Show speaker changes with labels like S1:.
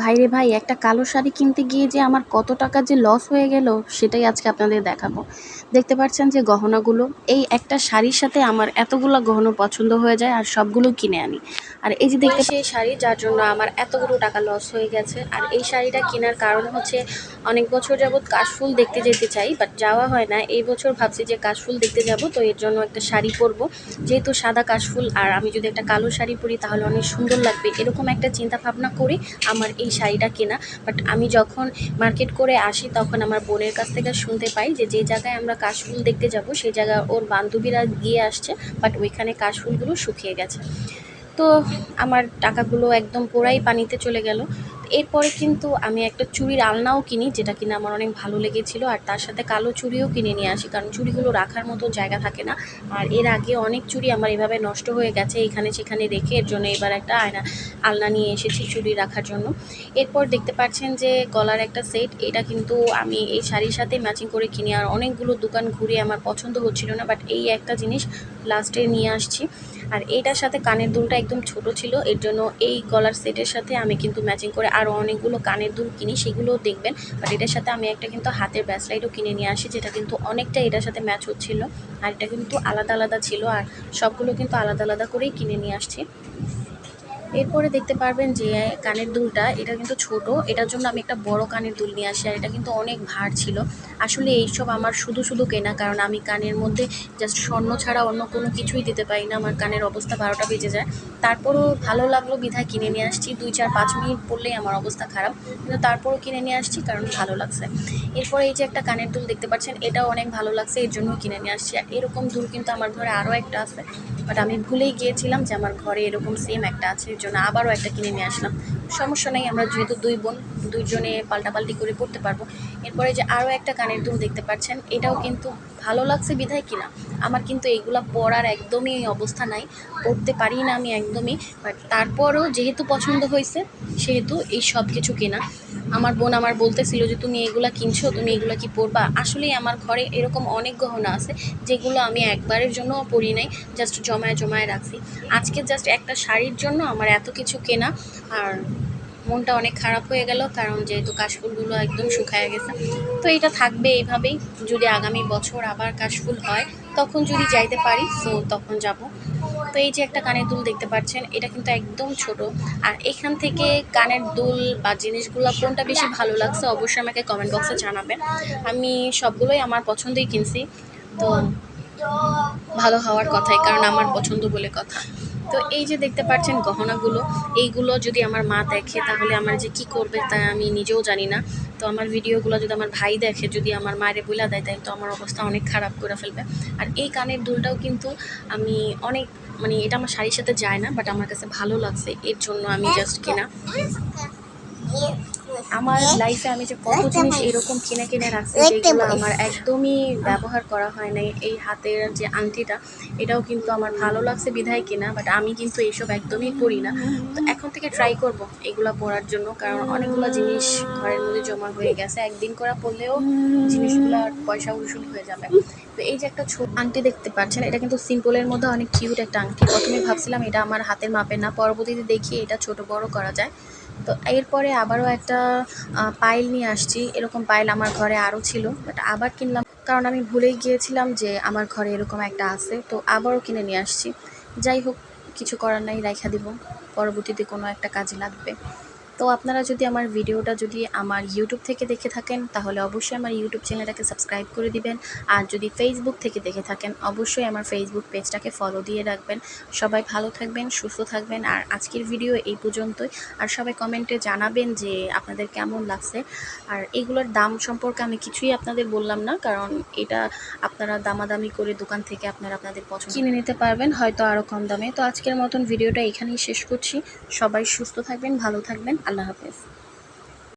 S1: ভাইরে ভাই, একটা কালো শাড়ি কিনতে গিয়ে যে আমার কত টাকা যে লস হয়ে গেল, সেটাই আজকে আপনাদের দেখাবো। দেখতে পাচ্ছেন যে গহনাগুলো, এই একটা শাড়ির সাথে আমার এতগুলো গহনা পছন্দ হয়ে যায় আর সবগুলো কিনে আনি। আর এই যে দেখতে সেই শাড়ি, যার জন্য আমার এতগুলো টাকা লস হয়ে গেছে। আর এই শাড়িটা কেনার কারণ হচ্ছে, অনেক বছর যাবৎ কাশফুল দেখতে যেতে চাই বাট যাওয়া হয় না। এই বছর ভাবছি যে কাশফুল দেখতে যাব, তো এর জন্য একটা শাড়ি পরবো। যেহেতু সাদা কাশফুল, আর আমি যদি একটা কালো শাড়ি পরি, তাহলে অনেক সুন্দর লাগবে। এরকম একটা চিন্তা ভাবনা করে আমার এই শাড়িটা কেনা। বাট আমি যখন মার্কেট করে আসি, তখন আমার বোনের কাছ থেকে শুনতে পাই যে যে জায়গায় আমরা কাশফুল দেখতে যাব, সেই জায়গায় ওর বান্ধবীরা গিয়ে আসছে বাট ওইখানে কাশফুলগুলো শুকিয়ে গেছে। তো আমার টাকাগুলো একদম পোড়াই পানিতে চলে গেল। এরপরে কিন্তু আমি একটা চুড়ির আলনাও কিনি, যেটা কিনা আমার অনেক ভালো লেগেছিল। আর তার সাথে কালো চুড়িও কিনে নিয়ে আসি, কারণ চুড়িগুলো রাখার মতো জায়গা থাকে না। আর এর আগে অনেক চুড়ি আমার এভাবে নষ্ট হয়ে গেছে, এখানে সেখানে রেখে এর জন্য এবার একটা আয়না, আলনা নিয়ে এসেছি চুড়ি রাখার জন্য। এরপর দেখতে পাচ্ছেন যে গলার একটা সেট, এটা কিন্তু আমি এই শাড়ির সাথে ম্যাচিং করে কিনি। আর অনেকগুলো দোকান ঘুরে আমার পছন্দ হচ্ছিল না, বাট এই একটা জিনিস লাস্টে নিয়ে আসছি। আর এইটার সাথে কানের দুলটা একদম ছোট ছিল, এর জন্য এই গলার সেটের সাথে আমি কিন্তু ম্যাচিং করে আরও অনেকগুলো কানের দুল কিনি, সেগুলোও দেখবেন। বাট এটার সাথে আমি একটা কিন্তু হাতের ব্যাসলাইটও কিনে নিয়ে আসি, যেটা কিন্তু অনেকটা এটার সাথে ম্যাচ হচ্ছিল। আর এটা কিন্তু আলাদা আলাদা ছিল, আর সবগুলো কিন্তু আলাদা আলাদা করেই কিনে নিয়ে আসছি। এরপরে দেখতে পারবেন যে কানের দুলটা, এটা কিন্তু ছোট। এটার জন্য আমি একটা বড় কানের দুল নিয়ে আসি, আর এটা কিন্তু অনেক ভার ছিল। আসলে এইসব আমার শুধু শুধু কেনা, কারণ আমি কানের মধ্যে জাস্ট স্বর্ণ ছাড়া অন্য কোনো কিছুই দিতে পারি না। আমার কানের অবস্থা বারোটা বেজে যায়। তারপরও ভালো লাগল বিধায় কিনে নিয়ে আসছি। দুই, চার, পাঁচ মিনিট পড়লেই আমার অবস্থা খারাপ। কিন্তু তারপরও কিনে নিয়ে আসছি, কারণ ভালো লাগছে। এরপরে এই যে একটা কানের দুল দেখতে পাচ্ছেন, এটাও অনেক ভালো লাগছে, এর জন্য কিনে নিয়ে আসছি। আর এরকম দুল কিন্তু আমার ঘরে আরও একটা আছে। বাট আমি ভুলেই গিয়েছিলাম যে আমার ঘরে এরকম সেম একটা আছে জন্য আবারও একটা কিনে নিয়ে আসলাম। সমস্যা নেই, আমরা যেহেতু দুই বোন, দুইজনে পাল্টাপাল্টি করে পড়তে পারব। এরপরে যে আরও একটা কানের দুল দেখতে পাচ্ছেন, এটাও কিন্তু ভালো লাগছে বিধায় কিনা? আমার কিন্তু এইগুলা পরার একদমই অবস্থা নাই। পড়তে পারি না আমি একদমই বাট তারপরও যেহেতু পছন্দ হয়েছে, সেহেতু এই সব কিছু কেনা। আমার বোন আমার বলতেছিল যে, তুমি এগুলা কিনছো, তুমি এগুলা কি পরবা আসলেই আমার ঘরে এরকম অনেক গহনা আছে, যেগুলো আমি একবারের জন্য পরি নাই জাস্ট জমায় জমায় রাখছি। আজকে জাস্ট একটা শাড়ির জন্য আমার এত কিছু কেনা, আর মনটা অনেক খারাপ হয়ে গেল, কারণ যেহেতু কাশফুলগুলো একদম শুকায় গেছে। তো এটা থাকবে এইভাবেই, যদি আগামী বছর আবার কাশফুল হয়, তখন যদি যাইতে পারি সো তখন যাব। তো এই যে একটা কানের দুল দেখতে পাচ্ছেন, এটা কিন্তু একদম ছোট। আর এখান থেকে কানের দুল বা জিনিসগুলো কোনটা বেশি ভালো লাগছে, অবশ্যই আমাকে কমেন্ট বক্সে জানাবেন। আমি সবগুলোই আমার পছন্দই কিনছি, তো ভালো হওয়ার কথাই, কারণ আমার পছন্দ বলে কথা। তো এই যে দেখতে পাচ্ছেন গহনাগুলো এইগুলো যদি আমার মা দেখে তাহলে আমার যে কি করবে তা আমি নিজেও জানি না। তো আমার ভিডিওগুলো যদি আমার ভাই দেখে যদি আমার মায়ের বইলা দেয় তাই তো আমার অবস্থা অনেক খারাপ করে ফেলবে। আর এই কানের দুলটাও কিন্তু আমি অনেক মানে এটা আমার শাড়ির সাথে যায় না বাট আমার কাছে ভালো লাগছে এর জন্য আমি জাস্ট কেনা। আমার লাইফে আমি যে কত জিনিস এরকম কিনে কিনে রাখছি যেগুলো আমার একদমই ব্যবহার করা হয় নাই। এই হাতের যে আংটিটা এটাও কিন্তু আমার ভালো লাগছে বিধায় কিনা বাট আমি কিন্তু এইসব একদমই করি না। তো এখন থেকে ট্রাই করব এগুলো পরার জন্য কারণ অনেকগুলো জিনিস ঘরের মধ্যে জমা হয়ে গেছে। একদিন করা পড়লেও জিনিসগুলো পয়সা উসুল হয়ে যাবে। তো এই যে একটা ছোট আংটি দেখতে পাচ্ছেন এটা কিন্তু সিম্পলের মধ্যে অনেক কিউট একটা আংটি। প্রথমে ভাবছিলাম এটা আমার হাতের মাপে না পরবর্তীতে দেখি এটা ছোট বড় করা যায়। তো এরপরে আবারও একটা পাইল নিয়ে আসছি। এরকম পাইল আমার ঘরে আরও ছিল বাট আবার কিনলাম। কারণ আমি ভুলেই গিয়েছিলাম যে আমার ঘরে এরকম একটা আছে, তো আবারও কিনে নিয়ে আসছি। যাই হোক, কিছু করার নাই রাইখা দিব। পরবর্তীতে কোনো একটা কাজে লাগবে। তো আপনারা যদি আমার ভিডিওটা যদি আমার ইউটিউব থেকে দেখে থাকেন, তাহলে অবশ্যই আমার ইউটিউব চ্যানেলটাকে সাবস্ক্রাইব করে দিবেন। আর যদি ফেসবুক থেকে দেখে থাকেন, অবশ্যই আমার ফেসবুক পেজটাকে ফলো দিয়ে রাখবেন। সবাই ভালো থাকবেন, সুস্থ থাকবেন। আর আজকের ভিডিও এই পর্যন্তই। আর সবাই কমেন্টে জানাবেন যে আপনাদের কেমন লাগছে। আর এগুলোর দাম সম্পর্কে আমি কিছুই আপনাদের বললাম না, কারণ এটা আপনারা দামাদামি করে দোকান থেকে আপনারা আপনাদের পছন্দ কিনে নিতে পারবেন, হয়তো আরও কম দামে। তো আজকের মতন ভিডিওটা এখানেই শেষ করছি। সবাই সুস্থ থাকবেন, ভালো থাকবেন। আল্লাহ হাফেজ।